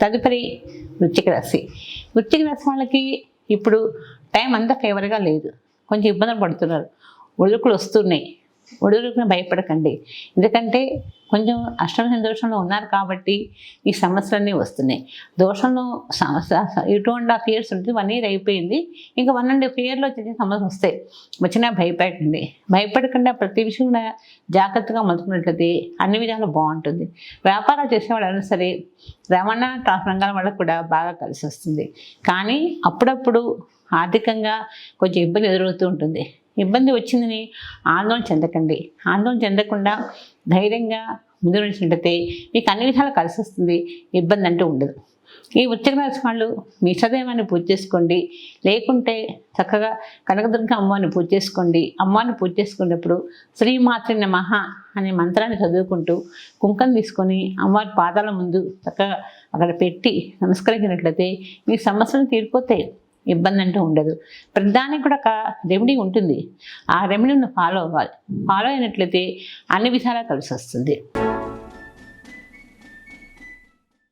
తదుపరి వృత్తిక రాశి. వృత్తిక రాశి వాళ్ళకి ఇప్పుడు టైం అంతా ఫేవర్గా లేదు. కొంచెం ఇబ్బందులు పడుతున్నారు. ఒడుకులు వస్తున్నాయి. ఒడుకులను భయపడకండి. ఎందుకంటే కొంచెం అష్టమ దోషంలో ఉన్నారు కాబట్టి ఈ సమస్యలన్నీ వస్తున్నాయి. దోషంలో సమస్య టూ అండ్ హాఫ్ ఇయర్స్ ఉంటుంది వన్ ఇయర్ అయిపోయింది. ఇంకా వన్ అండ్ హాఫ్ ఇయర్లో చిన్న సమస్య వస్తాయి. వచ్చినా భయపడకండి. భయపడకుండా ప్రతి విషయం కూడా జాగ్రత్తగా మలుచుకున్నట్లయితే అన్ని విధాలు బాగుంటుంది. వ్యాపారాలు చేసేవాళ్ళైనా సరే రవాణా రంగాల వాళ్ళకు కూడా బాగా కలిసి వస్తుంది. కానీ అప్పుడప్పుడు ఆర్థికంగా కొంచెం ఇబ్బంది ఎదురవుతూ ఉంటుంది. ఇబ్బంది వచ్చిందని ఆందోళన చెందకండి. ఆందోళన చెందకుండా ధైర్యంగా ముందు నడిచినట్టయితే మీకు అన్ని విధాలు కలిసి వస్తుంది. ఇబ్బంది అంటూ ఉండదు. ఈ వృశ్చిక రాశి వాళ్ళు మీ ఇష్టదైవాన్ని పూజ చేసుకోండి. లేకుంటే చక్కగా కనకదుర్గ అమ్మవారిని పూజ చేసుకోండి. అమ్మవారిని పూజ చేసుకునేటప్పుడు శ్రీమాతృ నమహ అనే మంత్రాన్ని చదువుకుంటూ కుంకం తీసుకొని అమ్మవారి పాదాల ముందు చక్కగా అక్కడ పెట్టి నమస్కరించినట్లయితే మీ సమస్యలు తీరిపోతాయి. ఇబ్బంది అంటూ ఉండదు. ప్రతిదానికి కూడా ఒక రెమెడీ ఉంటుంది. ఆ రెమెడీని ఫాలో అవ్వాలి. ఫాలో అయినట్లయితే అన్ని విధాలా కలిసి వస్తుంది.